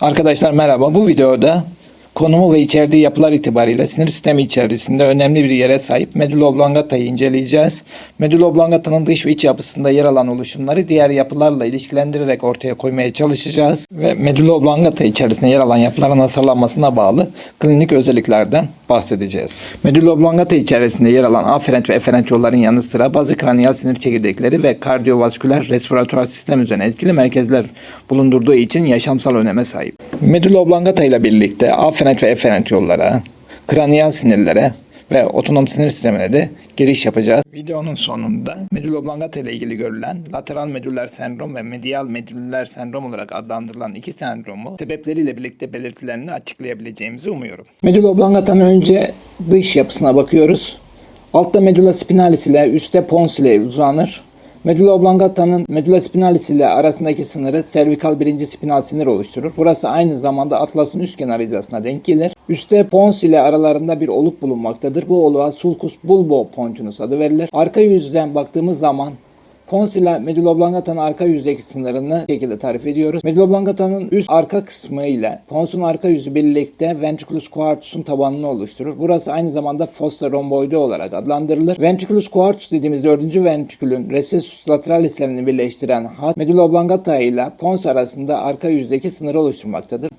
Arkadaşlar merhaba. Bu videoda konumu ve içerdiği yapılar itibariyle sinir sistemi içerisinde önemli bir yere sahip medulla oblongata'yı inceleyeceğiz. Medulla oblongata'nın dış ve iç yapısında yer alan oluşumları diğer yapılarla ilişkilendirerek ortaya koymaya çalışacağız. Ve medulla oblongata içerisinde yer alan yapıların hasarlanmasına bağlı klinik özelliklerden bahsedeceğiz. Medulla oblongata içerisinde yer alan aferent ve eferent yolların yanı sıra bazı kraniyal sinir çekirdekleri ve kardiyovasküler respiratuar sistem üzerine etkili merkezler bulundurduğu için yaşamsal öneme sahip. Medulla oblongata ile birlikte aferent ve eferent yollara, kraniyal sinirlere ve otonom sinir sistemine de giriş yapacağız. Videonun sonunda medulla oblongata ile ilgili görülen lateral medüller sendrom ve medial medüller sendrom olarak adlandırılan iki sendromu sebepleriyle birlikte belirtilerini açıklayabileceğimizi umuyorum. Medulla oblongata'nın önce dış yapısına bakıyoruz. Altta medulla spinalis ile üstte pons ile uzanır. Medulla oblongata'nın medulla spinalis ile arasındaki sınırı servikal birinci spinal sinir oluşturur. Burası aynı zamanda atlasın üst kenar hizasına denk gelir. Üstte pons ile aralarında bir oluk bulunmaktadır. Bu oluğa sulcus bulbo pontinus adı verilir. Arka yüzden baktığımız zaman Medulla oblongata'nın arka yüzdeki sınırını şekilde tarif ediyoruz. Medulla oblongata'nın üst arka kısmı ile ponsun arka yüzü birlikte ventriculus coarctus'un tabanını oluşturur. Burası aynı zamanda fossa rhomboide olarak adlandırılır. Ventriculus coarctus dediğimiz dördüncü ventrikülün recessus lateralislerini birleştiren hat medulla oblongata ile pons arasında arka yüzdeki sınırı oluşturmaktadır.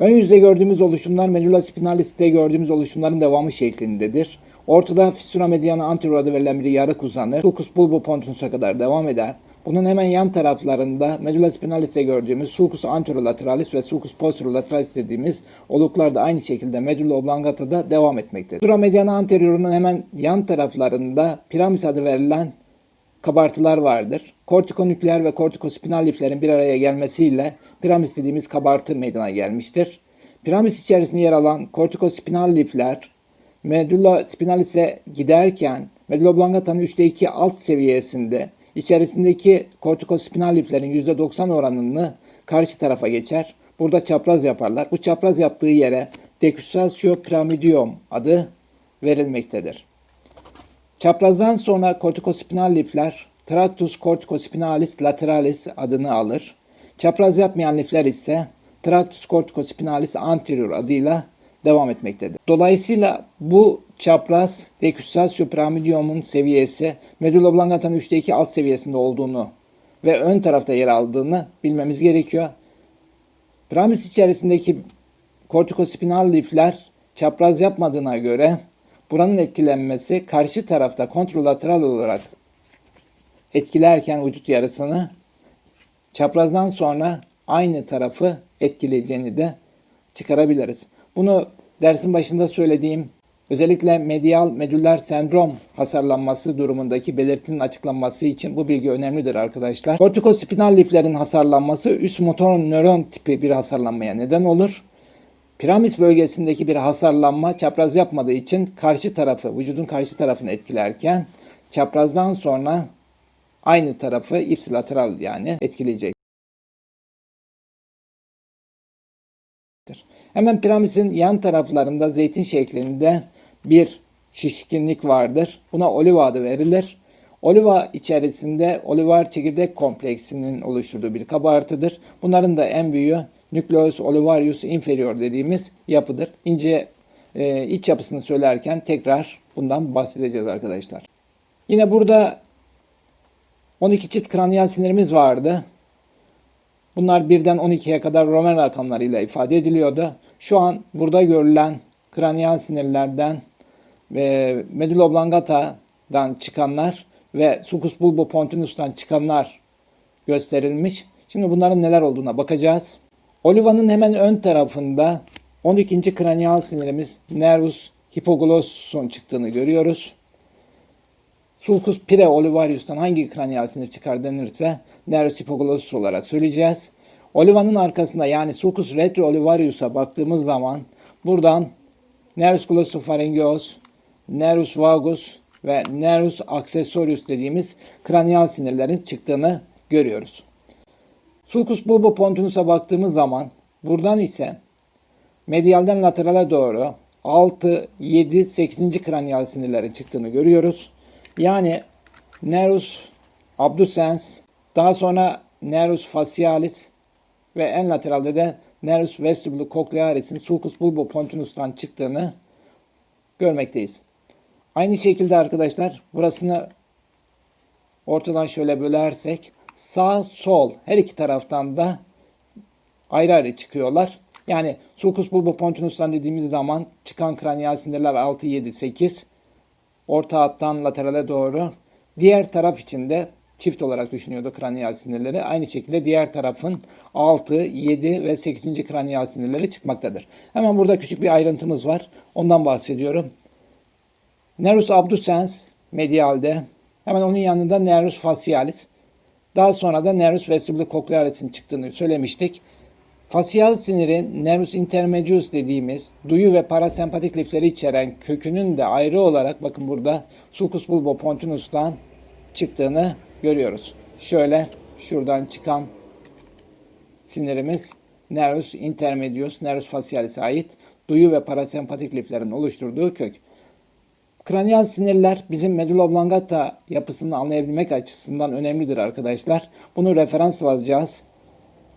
Ön yüzde gördüğümüz oluşumlar medulla spinalis'te gördüğümüz oluşumların devamı şeklindedir. Ortada fissura mediana anterior adı verilen bir yarık uzanır. Sulcus bulbo pontinusa kadar devam eder. Bunun hemen yan taraflarında medulla spinalis'te gördüğümüz sulcus anterolaterales ve sulcus posterolaterales dediğimiz oluklar da aynı şekilde medulla oblangata'da devam etmektedir. Fissura mediana anteriorunun hemen yan taraflarında piramis adı verilen kabartılar vardır. Kortikonükleer ve kortikospinal liflerin bir araya gelmesiyle piramis dediğimiz kabartı meydana gelmiştir. Piramis içerisinde yer alan kortikospinal lifler medulla spinalis'e giderken medulla oblangata'nın 3'te 2 alt seviyesinde içerisindeki kortikospinal liflerin %90 oranını karşı tarafa geçer. Burada çapraz yaparlar. Bu çapraz yaptığı yere decussatio pyramidium adı verilmektedir. Çaprazdan sonra kortikospinal lifler tractus corticospinalis lateralis adını alır. Çapraz yapmayan lifler ise tractus corticospinalis anterior adıyla devam etmektedir. Dolayısıyla bu çapraz decussatio pyramidium'un seviyesi medulla oblongata'nın 3'te 2 alt seviyesinde olduğunu ve ön tarafta yer aldığını bilmemiz gerekiyor. Piramis içerisindeki kortikospinal lifler çapraz yapmadığına göre buranın etkilenmesi karşı tarafta kontralateral olarak etkilerken vücut yarısını çaprazdan sonra aynı tarafı etkileyeceğini de çıkarabiliriz. Bunu dersin başında söylediğim özellikle medial medüller sendrom hasarlanması durumundaki belirtinin açıklanması için bu bilgi önemlidir arkadaşlar. Kortikospinal liflerin hasarlanması üst motor nöron tipi bir hasarlanmaya neden olur. Piramis bölgesindeki bir hasarlanma çapraz yapmadığı için karşı tarafı, vücudun karşı tarafını etkilerken çaprazdan sonra aynı tarafı ipsilateral yani etkileyecek. Hemen piramisin yan taraflarında zeytin şeklinde bir şişkinlik vardır. Buna oliva adı verilir. Oliva içerisinde olivar çekirdek kompleksinin oluşturduğu bir kabartıdır. Bunların da en büyüğü nucleus olivarius inferior dediğimiz yapıdır. İnce e, iç yapısını söylerken tekrar bundan bahsedeceğiz arkadaşlar. Yine burada 12 çift kraniyal sinirimiz vardı. Bunlar birden 12'ye kadar Roman rakamlarıyla ifade ediliyordu. Şu an burada görülen kraniyal sinirlerden ve oblangata'dan çıkanlar ve sulcus bulbo pontinus'tan çıkanlar gösterilmiş. Şimdi bunların neler olduğuna bakacağız. Oliva'nın hemen ön tarafında 12. kraniyal sinirimiz nervus hipoglossus'un çıktığını görüyoruz. Sulcus pire olivarius'tan hangi kraniyal sinir çıkar denirse nervus hipoglossus olarak söyleyeceğiz. Oliva'nın arkasında yani sulcus retro olivarius'a baktığımız zaman buradan nervus glossopharyngeus, nervus vagus ve nervus accessorius dediğimiz kraniyal sinirlerin çıktığını görüyoruz. Sulcus bulbo pontinus'a baktığımız zaman buradan ise medialden laterale doğru 6, 7, 8. kraniyal sinirlerin çıktığını görüyoruz. Yani nervus abducens, daha sonra nervus facialis ve en lateralde de nervus vestibuli cochlearis'in sulcus bulbopontinus'tan çıktığını görmekteyiz. Aynı şekilde arkadaşlar burasını ortadan şöyle bölersek sağ sol her iki taraftan da ayrı ayrı çıkıyorlar. Yani sulcus bulbopontinus'tan dediğimiz zaman çıkan kraniyal sinirler 6, 7, 8 orta hattan laterale doğru. Diğer taraf için de çift olarak düşünüyordu kraniyal sinirleri. Aynı şekilde diğer tarafın 6, 7 ve 8. kraniyal sinirleri çıkmaktadır. Hemen burada küçük bir ayrıntımız var. Ondan bahsediyorum. Nervus abducens medialde. Hemen onun yanında nervus facialis. Daha sonra da nervus vestibuli cochlearis'in çıktığını söylemiştik. Fasyal sinirin nervus intermedius dediğimiz duyu ve parasempatik lifleri içeren kökünün de ayrı olarak bakın burada sulcus bulbopontinus'tan çıktığını görüyoruz. Şöyle şuradan çıkan sinirimiz nervus intermedius, nervus facialis'e ait duyu ve parasempatik liflerin oluşturduğu kök. Kraniyal sinirler bizim medulla oblongata yapısını anlayabilmek açısından önemlidir arkadaşlar. Bunu referans alacağız.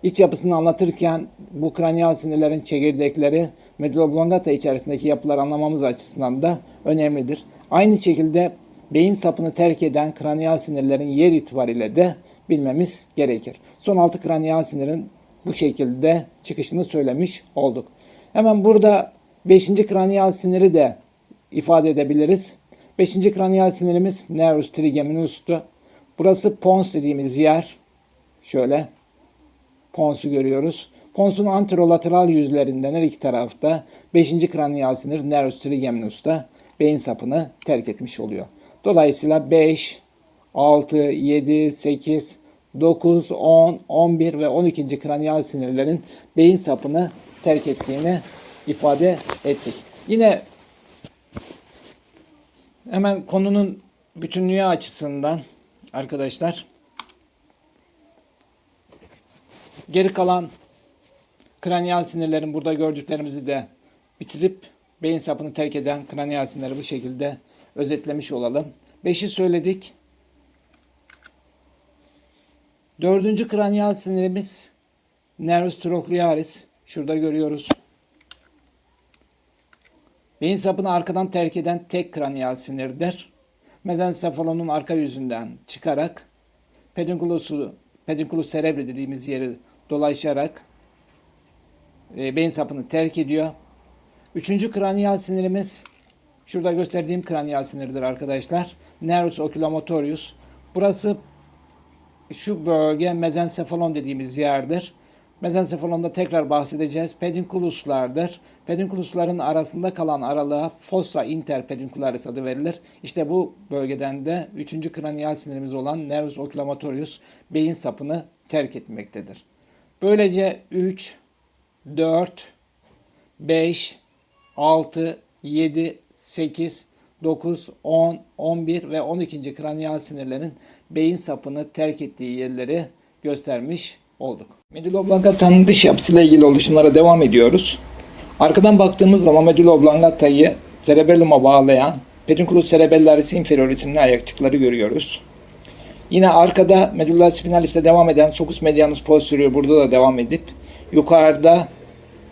İç yapısını anlatırken bu kraniyal sinirlerin çekirdekleri medulla oblongata içerisindeki yapıları anlamamız açısından da önemlidir. Aynı şekilde beyin sapını terk eden kraniyal sinirlerin yer itibariyle de bilmemiz gerekir. Son altı kraniyal sinirin bu şekilde çıkışını söylemiş olduk. Hemen burada 5. kraniyal siniri de ifade edebiliriz. 5. kraniyal sinirimiz nervus trigeminus'tu. Burası pons dediğimiz yer. Şöyle ponsu görüyoruz. Ponsun anterolateral yüzlerinden her iki tarafta 5. kraniyal sinir nervus trigeminus'ta beyin sapını terk etmiş oluyor. Dolayısıyla 5, 6, 7, 8, 9, 10, 11 ve 12. kraniyal sinirlerin beyin sapını terk ettiğini ifade ettik. Yine hemen konunun bütünlüğü açısından arkadaşlar geri kalan kraniyal sinirlerin burada gördüklerimizi de bitirip beyin sapını terk eden kraniyal sinirleri bu şekilde özetlemiş olalım. Beşi söyledik. Dördüncü kraniyal sinirimiz nervus trochlearis. Şurada görüyoruz. Beyin sapını arkadan terk eden tek kraniyal sinirdir. Mezensefalonun arka yüzünden çıkarak pedinkulusu, pedinkulus cerebri dediğimiz yeri dolaşarak e, beyin sapını terk ediyor. Üçüncü kraniyal sinirimiz şurada gösterdiğim kraniyal sinirdir arkadaşlar. Nervus oculomotorius. Burası şu bölge mezensefalon dediğimiz yerdir. Mezensefalonda tekrar bahsedeceğiz. Pedinkuluslardır. Pedinkulusların arasında kalan aralığa fossa interpedincularis adı verilir. İşte bu bölgeden de 3. kraniyal sinirimiz olan nervus oculomotorius beyin sapını terk etmektedir. Böylece 3, 4, 5, 6, 7, 8, 9, 10, 11 ve 12. kraniyal sinirlerin beyin sapını terk ettiği yerleri göstermiş olduk. Medulla oblongata'nın dış yapısıyla ilgili oluşumlara devam ediyoruz. Arkadan baktığımız zaman medulla oblongata'yı cerebelluma bağlayan pedunculus cerebellaris inferior isimli ayakçıkları görüyoruz. Yine arkada medulla spinalis'te devam eden sulcus medianus posterior burada da devam edip yukarıda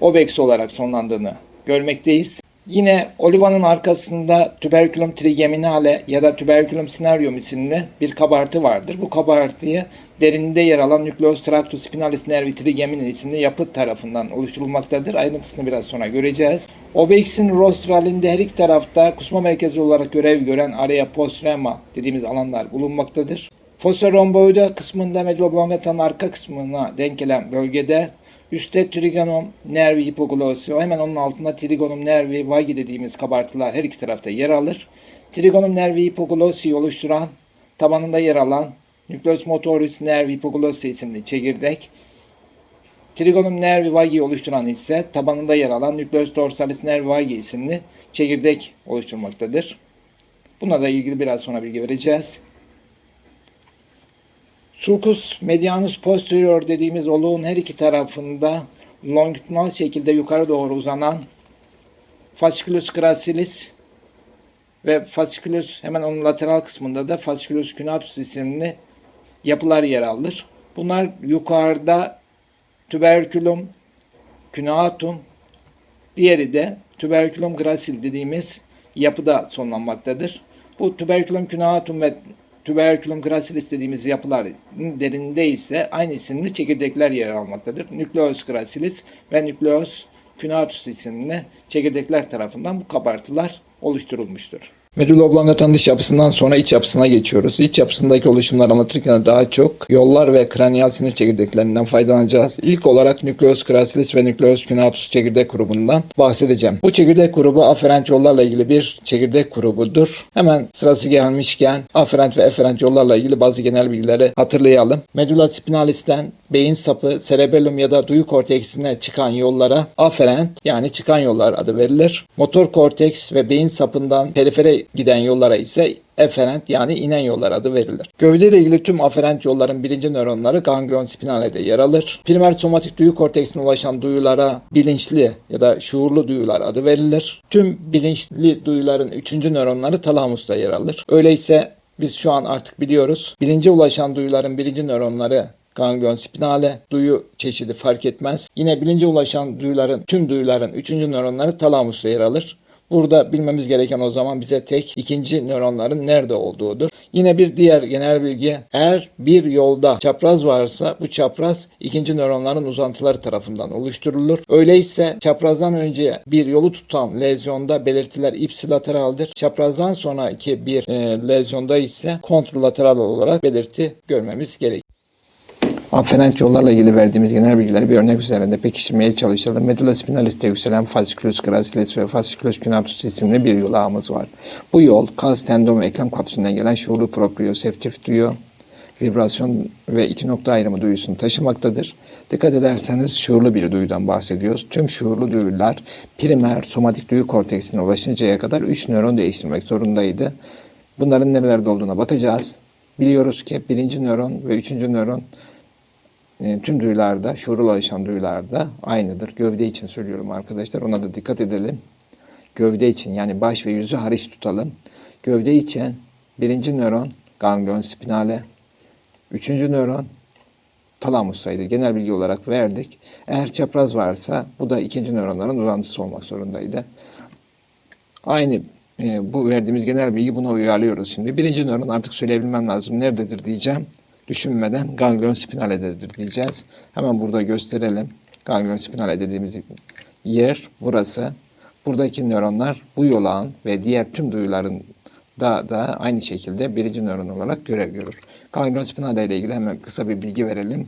obex olarak sonlandığını görmekteyiz. Yine olivanın arkasında tuberculum trigeminale ya da tuberculum cinereum isimli bir kabartı vardır. Bu kabartıyı derinde yer alan nucleus tractus spinalis nervi trigemini isimli yapı tarafından oluşturulmaktadır. Ayrıntısını biraz sonra göreceğiz. Obex'in rostralinde her iki tarafta kusma merkezi olarak görev gören area postrema dediğimiz alanlar bulunmaktadır. Fossa romboide kısmında medulla oblongata'nın arka kısmına denk gelen bölgede Üstte trigonum nervi hipoglossi, hemen onun altında trigonum nervi vagi dediğimiz kabartılar her iki tarafta yer alır. Trigonum nervi hipoglossi oluşturan tabanında yer alan nucleus motoris nervi hipoglossi isimli çekirdek. Trigonum nervi vagi oluşturan ise tabanında yer alan nucleus dorsalis nervi vagi isimli çekirdek oluşturmaktadır. Buna da ilgili biraz sonra bilgi vereceğiz. Sulcus medianus posterior dediğimiz oluğun her iki tarafında longitudinal şekilde yukarı doğru uzanan fasciculus gracilis ve fasciculus hemen onun lateral kısmında da fasciculus cunatus isimli yapılar yer alır. Bunlar yukarıda tuberculum cunatum, diğeri de tuberculum gracil dediğimiz yapıda sonlanmaktadır. Bu tuberculum cunatum ve tuberculum gracilis dediğimiz yapıların derininde ise aynı isimli çekirdekler yer almaktadır. Nucleus gracilis ve Nucleus cunatus isimli çekirdekler tarafından bu kabartılar oluşturulmuştur. Medulla oblongata'nın dış yapısından sonra iç yapısına geçiyoruz. İç yapısındaki oluşumlar anlatırken daha çok yollar ve kraniyal sinir çekirdeklerinden faydalanacağız. İlk olarak Nucleus gracilis ve Nucleus cunatus çekirdek grubundan bahsedeceğim. Bu çekirdek grubu aferent yollarla ilgili bir çekirdek grubudur. Hemen sırası gelmişken aferent ve eferent yollarla ilgili bazı genel bilgileri hatırlayalım. Medulla spinalis'ten beyin sapı, cerebellum ya da duyu korteksine çıkan yollara aferent yani çıkan yollar adı verilir. Motor korteks ve beyin sapından perifere giden yollara ise eferent yani inen yollar adı verilir. Gövde ile ilgili tüm aferent yolların birinci nöronları ganglion spinale'de yer alır. Primer somatik duyu korteksine ulaşan duyulara bilinçli ya da şuurlu duyular adı verilir. Tüm bilinçli duyuların üçüncü nöronları talamusta yer alır. Öyleyse biz şu an artık biliyoruz. Bilince ulaşan duyuların birinci nöronları ganglion spinale, duyu çeşidi fark etmez. Yine bilince ulaşan duyuların, tüm duyuların üçüncü nöronları talamusta yer alır. Burada bilmemiz gereken o zaman bize tek ikinci nöronların nerede olduğudur. Yine bir diğer genel bilgi eğer bir yolda çapraz varsa bu çapraz ikinci nöronların uzantıları tarafından oluşturulur. Öyleyse çaprazdan önce bir yolu tutan lezyonda belirtiler ipsilateraldir. Çaprazdan sonraki bir e, lezyonda ise kontrlateral olarak belirti görmemiz gerekir. Aferent yollarla ilgili verdiğimiz genel bilgileri bir örnek üzerinde pekiştirmeye çalışalım. Medulla spinalis'te yükselen fasciculus gracilis ve fasciculus cunatus isimli bir yol ağımız var. Bu yol kas, tendon ve eklem kapsülünden gelen şuurlu proprioseptif duyu, vibrasyon ve iki nokta ayrımı duyusunu taşımaktadır. Dikkat ederseniz şuurlu bir duyudan bahsediyoruz. Tüm şuurlu duyular primer somatik duyu korteksine ulaşıncaya kadar 3 nöron değiştirmek zorundaydı. Bunların nerelerde olduğuna bakacağız. Biliyoruz ki birinci nöron ve üçüncü nöron e, tüm duyularda, şuurlu ulaşan duyularda aynıdır. Gövde için söylüyorum arkadaşlar. Ona da dikkat edelim. Gövde için yani baş ve yüzü hariç tutalım. Gövde için birinci nöron ganglion spinale, üçüncü nöron talamustaydı. Genel bilgi olarak verdik. Eğer çapraz varsa bu da ikinci nöronların uzantısı olmak zorundaydı. Aynı e, bu verdiğimiz genel bilgi buna uyarlıyoruz şimdi. Birinci nöron artık söyleyebilmem lazım. Nerededir diyeceğim düşünmeden ganglion spinale'dedir diyeceğiz. Hemen burada gösterelim. Ganglion spinale dediğimiz yer burası. Buradaki nöronlar bu yolağın ve diğer tüm duyuların da, da aynı şekilde birinci nöron olarak görev görür. Ganglion spinale ile ilgili hemen kısa bir bilgi verelim.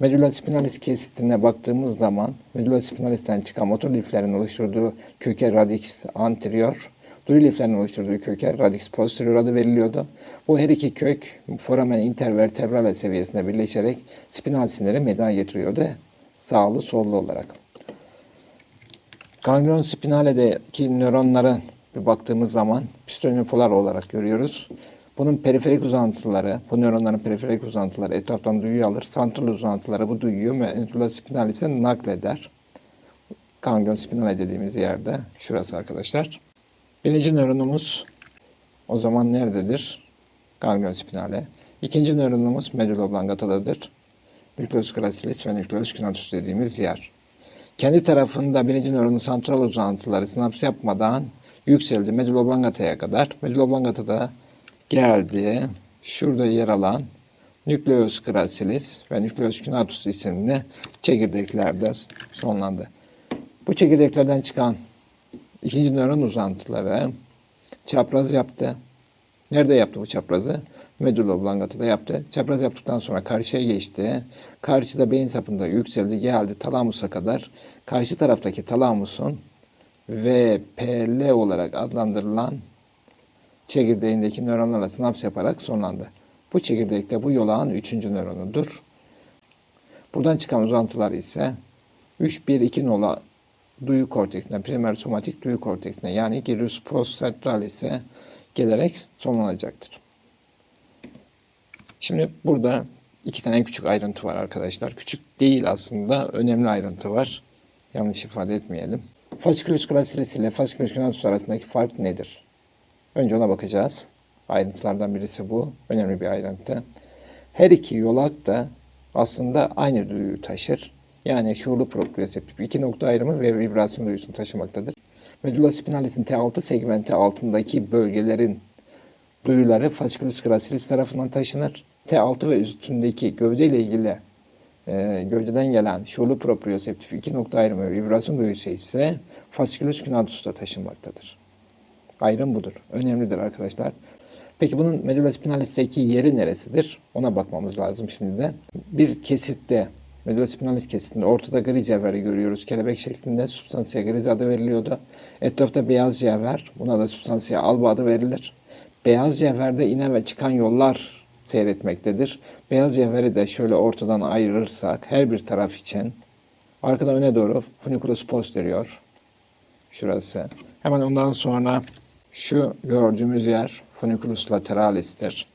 Medulla spinalis kesitine baktığımız zaman medulla spinalis'ten çıkan motor liflerin oluşturduğu köke radix anterior duyu liflerinin oluşturduğu köke radix posterior adı veriliyordu. Bu her iki kök foramen intervertebrale seviyesinde birleşerek spinal sinire meydana getiriyordu. Sağlı sollu olarak. Ganglion spinale'deki nöronlara bir baktığımız zaman pistolinopolar olarak görüyoruz. Bunun periferik uzantıları, bu nöronların periferik uzantıları etraftan duyuyu alır. Santral uzantıları bu duyuyu medulla spinalis'e nakleder. Ganglion spinale dediğimiz yerde şurası arkadaşlar. Birinci nöronumuz o zaman nerededir? Ganglion spinale. İkinci nöronumuz medulla oblangata'dadır. Nucleus gracilis ve nucleus cunatus dediğimiz yer. Kendi tarafında birinci nöronun santral uzantıları sinaps yapmadan yükseldi medulla oblangata'ya kadar. Medulla oblangata'da geldi. Şurada yer alan Nucleus gracilis ve Nucleus cunatus isimli çekirdeklerde sonlandı. Bu çekirdeklerden çıkan ikinci nöron uzantıları çapraz yaptı. Nerede yaptı bu çaprazı? Medulla oblangata'da yaptı. Çapraz yaptıktan sonra karşıya geçti. Karşıda beyin sapında yükseldi, geldi talamusa kadar. Karşı taraftaki talamusun VPL olarak adlandırılan çekirdeğindeki nöronlarla sinaps yaparak sonlandı. Bu çekirdekte bu yolağın üçüncü nöronudur. Buradan çıkan uzantılar ise 3-1-2 nola duyu korteksine, primer somatik duyu korteksine yani gyrus postcentralis'e gelerek sonlanacaktır. Şimdi burada iki tane küçük ayrıntı var arkadaşlar. Küçük değil aslında, önemli ayrıntı var. Yanlış ifade etmeyelim. Fasciculus gracilis ile fasciculus cunatus arasındaki fark nedir? Önce ona bakacağız. Ayrıntılardan birisi bu. Önemli bir ayrıntı. Her iki yolak da aslında aynı duyuyu taşır. Yani şuurlu proprioseptif iki nokta ayrımı ve vibrasyon duyusunu taşımaktadır. Medulla spinalis'in T6 segmenti altındaki bölgelerin duyuları fasciculus gracilis tarafından taşınır. T6 ve üstündeki gövde ile ilgili e, gövdeden gelen şuurlu proprioseptif iki nokta ayrımı ve vibrasyon duyusu ise fasciculus cunatus'ta taşınmaktadır. Ayrım budur. Önemlidir arkadaşlar. Peki bunun medulla spinalis'teki yeri neresidir? Ona bakmamız lazım şimdi de. Bir kesitte, medulla spinalis kesitinde ortada gri cevheri görüyoruz. Kelebek şeklinde substansiya griz adı veriliyordu. Etrafta beyaz cevher, buna da substansiya alba adı verilir. Beyaz cevherde inen ve çıkan yollar seyretmektedir. Beyaz cevheri de şöyle ortadan ayırırsak her bir taraf için arkadan öne doğru funiculus posterior şurası. Hemen ondan sonra şu gördüğümüz yer funiculus lateralis'tir.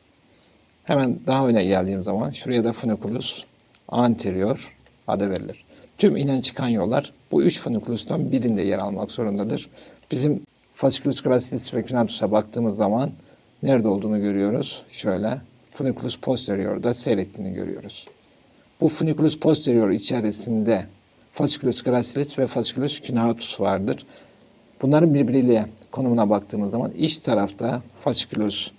Hemen daha öne geldiğim zaman şuraya da funiculus anterior adı verilir. Tüm inen çıkan yollar bu üç funiculus'tan birinde yer almak zorundadır. Bizim fasciculus gracilis ve cunatus'a baktığımız zaman nerede olduğunu görüyoruz. Şöyle funiculus posterior'da seyrettiğini görüyoruz. Bu funiculus posterior içerisinde fasciculus gracilis ve fasciculus cunatus vardır. Bunların birbiriyle konumuna baktığımız zaman iç tarafta fasciculus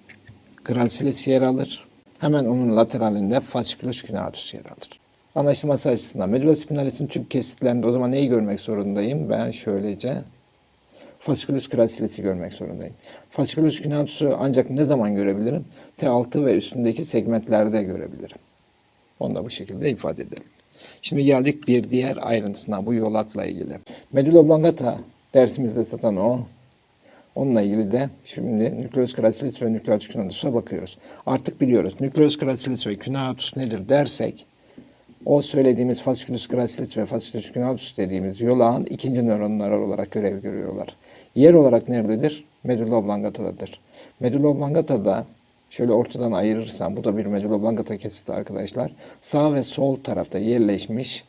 gracilis yer alır. Hemen onun lateralinde fasciculus cunatus yer alır. Anlaşılması açısından medulla spinalis'in tüm kesitlerinde o zaman neyi görmek zorundayım? Ben şöylece fasciculus gracilis'i görmek zorundayım. Fasciculus cunatus'u ancak ne zaman görebilirim? T6 ve üstündeki segmentlerde görebilirim. Onu da bu şekilde ifade edelim. Şimdi geldik bir diğer ayrıntısına bu yolakla ilgili. Medulla oblongata dersimizde zaten o. Onunla ilgili de şimdi nükleus gracilis ve nükleus cunatus'a bakıyoruz. Artık biliyoruz. Nükleus gracilis ve cunatus nedir dersek o söylediğimiz fasciculus gracilis ve fasciculus cunatus dediğimiz yolağın ikinci nöronlar olarak görev görüyorlar. Yer olarak nerededir? Medulla oblongata'dadır. Medulla oblongata'da şöyle ortadan ayırırsam, bu da bir medulla oblongata kesiti arkadaşlar. Sağ ve sol tarafta yerleşmiş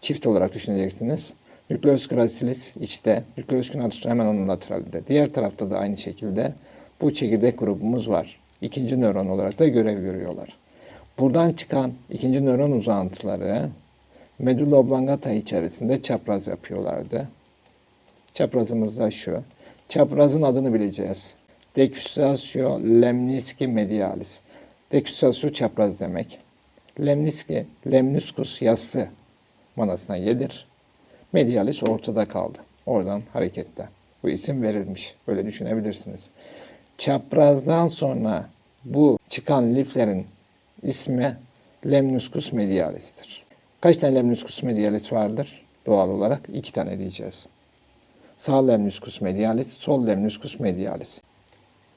çift olarak düşüneceksiniz. Nükleus gracilis içte, nükleus cunatus hemen onun lateralinde. Diğer tarafta da aynı şekilde bu çekirdek grubumuz var. İkinci nöron olarak da görev görüyorlar. Buradan çıkan ikinci nöron uzantıları medulla oblongata içerisinde çapraz yapıyorlardı. Çaprazımız da şu. Çaprazın adını bileceğiz. Decussatio lemnisci medialis. Decussatio çapraz demek. Lemnisci, lemniscus yassı manasına gelir. Medialis ortada kaldı. Oradan hareketle. Bu isim verilmiş. Böyle düşünebilirsiniz. Çaprazdan sonra bu çıkan liflerin ismi lemniscus medialis'tir. Kaç tane lemniscus medialis vardır? Doğal olarak iki tane diyeceğiz. Sağ lemniscus medialis, sol lemniscus medialis.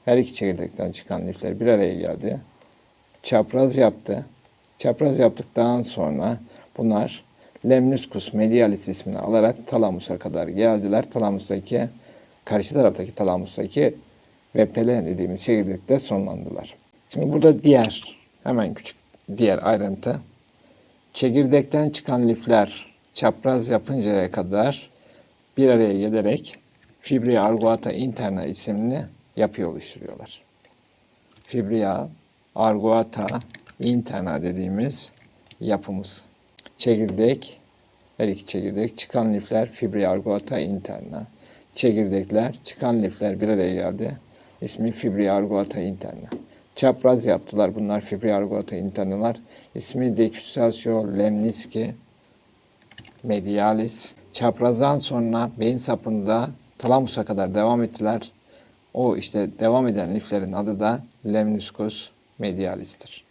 Her iki çekirdekten çıkan lifler bir araya geldi. Çapraz yaptı. Çapraz yaptıktan sonra bunlar lemniscus medialis ismini alarak talamusa kadar geldiler. Talamustaki, karşı taraftaki talamustaki VPL dediğimiz çekirdekte sonlandılar. Şimdi burada diğer, hemen küçük diğer ayrıntı. Çekirdekten çıkan lifler çapraz yapıncaya kadar bir araya gelerek fibria arguata interna isimli yapı oluşturuyorlar. Fibria arguata interna dediğimiz yapımız. Çekirdek, her iki çekirdek, çıkan lifler fibria arguata interna. Çekirdekler, çıkan lifler bir araya geldi. İsmi fibria arguata interna. Çapraz yaptılar bunlar fibria arguata internalar. İsmi decussatio lemnisci medialis. Çaprazdan sonra beyin sapında talamusa kadar devam ettiler. O işte devam eden liflerin adı da lemniscus medialis'tir.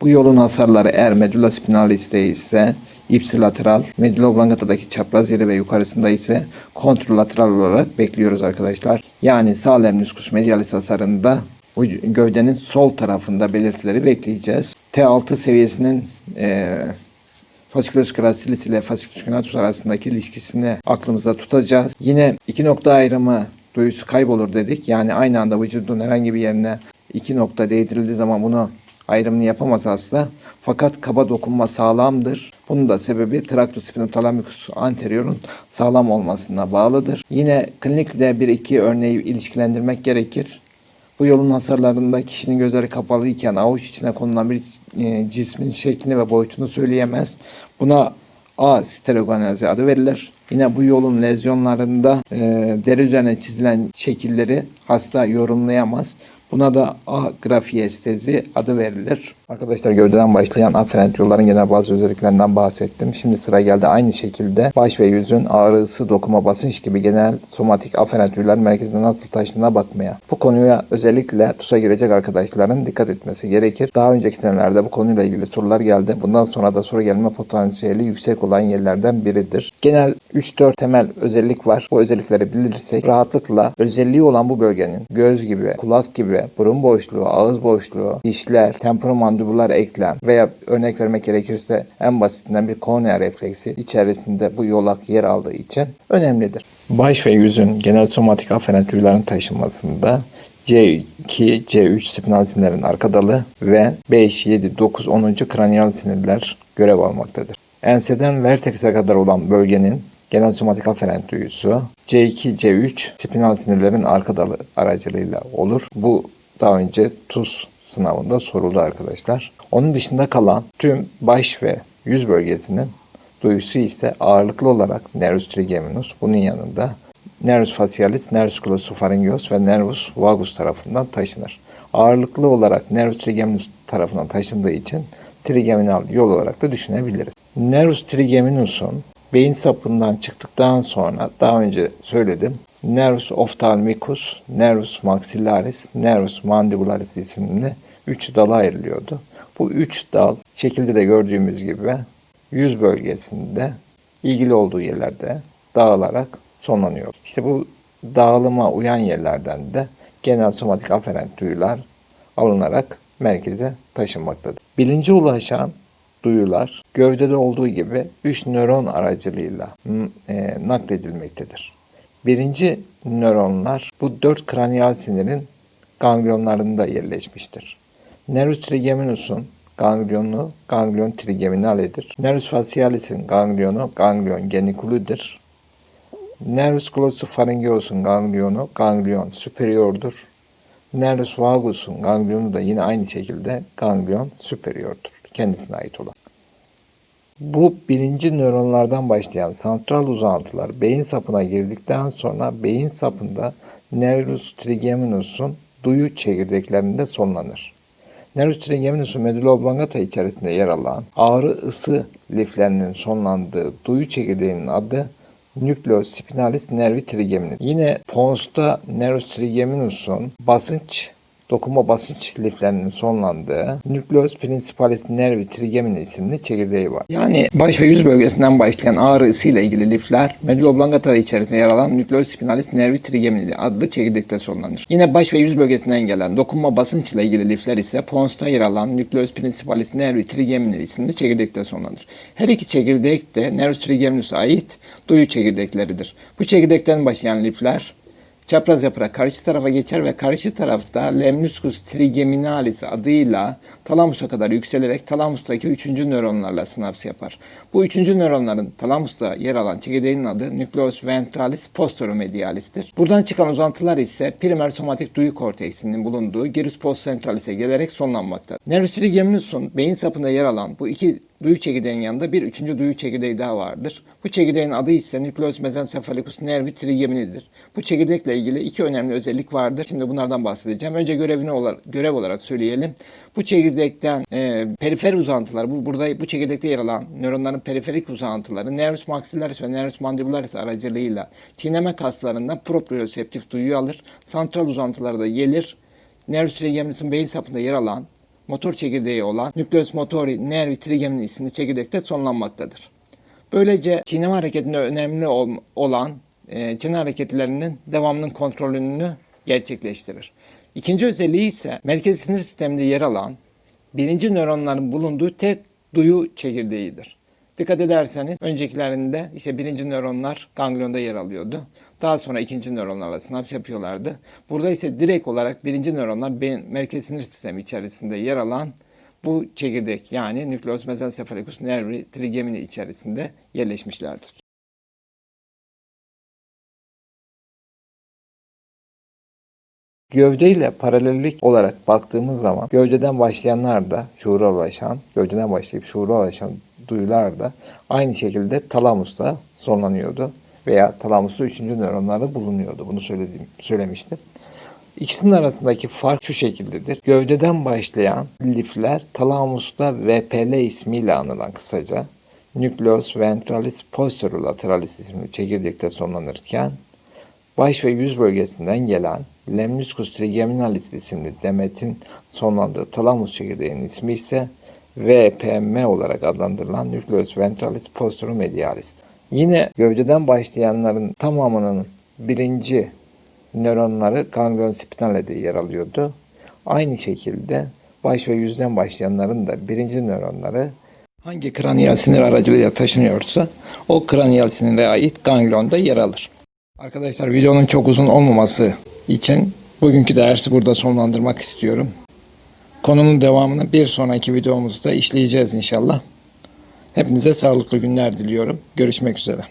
Bu yolun hasarları eğer medulla spinalis'te ise ipsilateral, medulla oblongata'daki çapraz yeri ve yukarısında ise kontrlateral olarak bekliyoruz arkadaşlar. Yani sağ lemniscus medialis hasarında gövdenin sol tarafında belirtileri bekleyeceğiz. T6 seviyesinin e, fasciculus gracilis ile fasciculus cunatus arasındaki ilişkisini aklımıza tutacağız. Yine iki nokta ayrımı duyusu kaybolur dedik. Yani aynı anda vücudun herhangi bir yerine iki nokta değdirildiği zaman bunu ayrımını yapamaz hasta. Fakat kaba dokunma sağlamdır. Bunun da sebebi traktospinotalamus anteriorun sağlam olmasına bağlıdır. Yine klinikle bir iki örneği ilişkilendirmek gerekir. Bu yolun hasarlarında kişinin gözleri kapalı iken avuç içine konulan bir e, cismin şeklini ve boyutunu söyleyemez. Buna A stereogonezi adı verilir. Yine bu yolun lezyonlarında e, deri üzerine çizilen şekilleri hasta yorumlayamaz. Buna da A grafiyestezi adı verilir. Arkadaşlar gövdeden başlayan aferent yolların genel bazı özelliklerinden bahsettim. Şimdi sıra geldi aynı şekilde baş ve yüzün ağrısı, dokuma, basınç gibi genel somatik aferent yollar merkezinde nasıl taşındığına bakmaya. Bu konuya özellikle TUS'a girecek arkadaşların dikkat etmesi gerekir. Daha önceki senelerde bu konuyla ilgili sorular geldi. Bundan sonra da soru gelme potansiyeli yüksek olan yerlerden biridir. Genel 3-4 temel özellik var. Bu özellikleri bilirsek rahatlıkla özelliği olan bu bölgenin göz gibi, kulak gibi, burun boşluğu, ağız boşluğu, dişler, temporomandibular eklem veya örnek vermek gerekirse en basitinden bir kornea refleksi içerisinde bu yolak yer aldığı için önemlidir. Baş ve yüzün genel somatik aferent duyuların taşınmasında C2, C3 spinal sinirlerin arka dalı ve 5, 7, 9, 10. kraniyal sinirler görev almaktadır. Enseden vertekse kadar olan bölgenin genel somatik aferent duyusu C2, C3 spinal sinirlerin arka dalı aracılığıyla olur. Bu daha önce TUS sınavında soruldu arkadaşlar. Onun dışında kalan tüm baş ve yüz bölgesinin duyusu ise ağırlıklı olarak nervus trigeminus bunun yanında nervus facialis, nervus glossopharyngeus ve nervus vagus tarafından taşınır. Ağırlıklı olarak nervus trigeminus tarafından taşındığı için trigeminal yol olarak da düşünebiliriz. Nervus trigeminus'un beyin sapından çıktıktan sonra daha önce söyledim. Nervus ophthalmicus, nervus maxillaris, nervus mandibularis isimli üç dala ayrılıyordu. Bu üç dal şekilde de gördüğümüz gibi yüz bölgesinde ilgili olduğu yerlerde dağılarak sonlanıyor. İşte bu dağılıma uyan yerlerden de genel somatik aferent duyular alınarak merkeze taşınmaktadır. Bilince ulaşan duyular gövdede olduğu gibi 3 nöron aracılığıyla e, nakledilmektedir. Birinci nöronlar bu dört kraniyal sinirin ganglionlarında yerleşmiştir. Nervus trigeminus'un ganglionu ganglion trigeminaledir. Nervus facialis'in ganglionu ganglion geniculudur. Nervus glossopharyngeus'un ganglionu ganglion superiordur. Nervus vagus'un ganglionu da yine aynı şekilde ganglion superiordur. Kendisine ait olan. Bu birinci nöronlardan başlayan santral uzantılar beyin sapına girdikten sonra beyin sapında nervus trigeminus'un duyu çekirdeklerinde sonlanır. Nervus trigeminus'un medulla oblongata içerisinde yer alan ağrı ısı liflerinin sonlandığı duyu çekirdeğinin adı Nucleus spinalis nervi trigeminus. Yine Pons'ta nervus trigeminus'un basınç dokuma basınç liflerinin sonlandığı Nucleus principalis nervi trigeminus isimli çekirdeği var. Yani baş ve yüz bölgesinden başlayan ağrı ile ilgili lifler medulla oblongata içerisinde yer alan Nucleus spinalis nervi trigeminus adlı çekirdekte sonlanır. Yine baş ve yüz bölgesinden gelen dokunma basınç ile ilgili lifler ise Pons'ta yer alan Nucleus principalis nervi trigeminus isimli çekirdekte sonlanır. Her iki çekirdek de nervus trigeminus'a ait duyu çekirdekleridir. Bu çekirdekten başlayan lifler çapraz yaparak karşı tarafa geçer ve karşı tarafta lemniscus trigeminalis adıyla talamusa kadar yükselerek talamustaki üçüncü nöronlarla sinaps yapar. Bu üçüncü nöronların talamusta yer alan çekirdeğinin adı nucleus ventralis posteromedialis'tir. Buradan çıkan uzantılar ise primer somatik duyu korteksinin bulunduğu gyrus postcentralis'e gelerek sonlanmaktadır. Nervus trigeminus'un beyin sapında yer alan bu iki duyu çekirdeğinin yanında bir üçüncü duyu çekirdeği daha vardır. Bu çekirdeğin adı ise Nucleus mesencephalicus nervi trigeminidir. Bu çekirdekle ilgili iki önemli özellik vardır. Şimdi bunlardan bahsedeceğim. Önce görevini olarak, görev olarak söyleyelim. Bu çekirdekten e, perifer uzantılar, bu burada bu çekirdekte yer alan nöronların periferik uzantıları nervus maxillaris ve nervus mandibularis aracılığıyla çiğneme kaslarından proprioseptif duyuyu alır. Santral uzantıları da gelir. Nervus trigeminus'un beyin sapında yer alan motor çekirdeği olan Nucleus motori nervi trigemin isimli çekirdekte sonlanmaktadır. Böylece çiğneme hareketinde önemli ol- olan e, hareketlerinin devamının kontrolünü gerçekleştirir. İkinci özelliği ise merkezi sinir sisteminde yer alan birinci nöronların bulunduğu tek duyu çekirdeğidir. Dikkat ederseniz öncekilerinde işte birinci nöronlar ganglionda yer alıyordu. Daha sonra ikinci nöronlarla sinaps yapıyorlardı. Burada ise direkt olarak birinci nöronlar beyin merkez sinir sistemi içerisinde yer alan bu çekirdek yani nükleus mesencephalicus nervi trigemini içerisinde yerleşmişlerdir. Gövdeyle paralellik olarak baktığımız zaman gövdeden başlayanlar da şuura ulaşan, gövdeden başlayıp şuura ulaşan duyular da aynı şekilde talamusta sonlanıyordu veya talamusta üçüncü nöronları bulunuyordu. Bunu söylediğim, söylemiştim. İkisinin arasındaki fark şu şekildedir. Gövdeden başlayan lifler talamusta VPL ismiyle anılan kısaca Nucleus ventralis posterolaterales isimli çekirdekte sonlanırken baş ve yüz bölgesinden gelen Lemniscus trigeminalis isimli demetin sonlandığı talamus çekirdeğinin ismi ise VPM olarak adlandırılan Nucleus ventralis posteromedialis. Yine gövdeden başlayanların tamamının birinci nöronları ganglion spinale'de yer alıyordu. Aynı şekilde baş ve yüzden başlayanların da birinci nöronları hangi kraniyal sinir aracılığıyla taşınıyorsa o kraniyal sinire ait ganglionda yer alır. Arkadaşlar videonun çok uzun olmaması için bugünkü dersi burada sonlandırmak istiyorum. Konunun devamını bir sonraki videomuzda işleyeceğiz inşallah. Hepinize sağlıklı günler diliyorum. Görüşmek üzere.